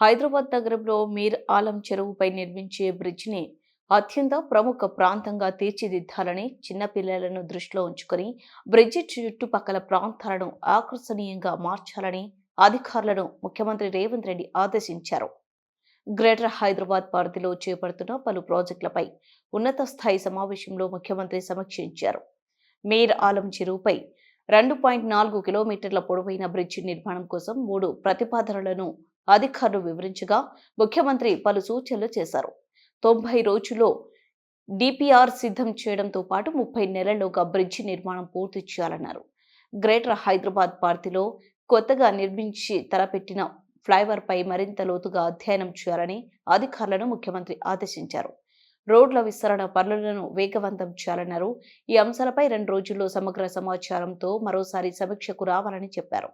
హైదరాబాద్ నగరంలో మీర్ ఆలం చెరువుపై నిర్మించే బ్రిడ్జిని అత్యంత ప్రముఖ ప్రాంతంగా తీర్చిదిద్దాలని చిన్నపిల్లలను దృష్టిలో ఉంచుకొని బ్రిడ్జి చుట్టుపక్కల ప్రాంతాలను ఆకర్షణీయంగా మార్చాలని అధికారులను ముఖ్యమంత్రి రేవంత్ రెడ్డి ఆదేశించారు. గ్రేటర్ హైదరాబాద్ పరిధిలో చేపడుతున్న పలు ప్రాజెక్టులపై ఉన్నత స్థాయి సమావేశంలో ముఖ్యమంత్రి సమీక్షించారు. మీర్ ఆలం చెరువుపై రెండు పాయింట్ నాలుగు కిలోమీటర్ల పొడవైన బ్రిడ్జి నిర్మాణం కోసం మూడు ప్రతిపాదనలను అధికారులు వివరించగా ముఖ్యమంత్రి పలు సూచనలు చేశారు. తొంభై రోజుల్లో డిపిఆర్ సిద్ధం చేయడంతో పాటు ముప్పై నెలల్లోగా బ్రిడ్జి నిర్మాణం పూర్తి చేయాలన్నారు. గ్రేటర్ హైదరాబాద్ పార్టీలో కొత్తగా నిర్మించి తలపెట్టిన ఫ్లైఓవర్పై మరింత లోతుగా అధ్యయనం చేయాలని అధికారులను ముఖ్యమంత్రి ఆదేశించారు. రోడ్ల విస్తరణ పనులను వేగవంతం చేయాలన్నారు. ఈ అంశాలపై రెండు రోజుల్లో సమగ్ర సమాచారంతో మరోసారి సమీక్షకు రావాలని చెప్పారు.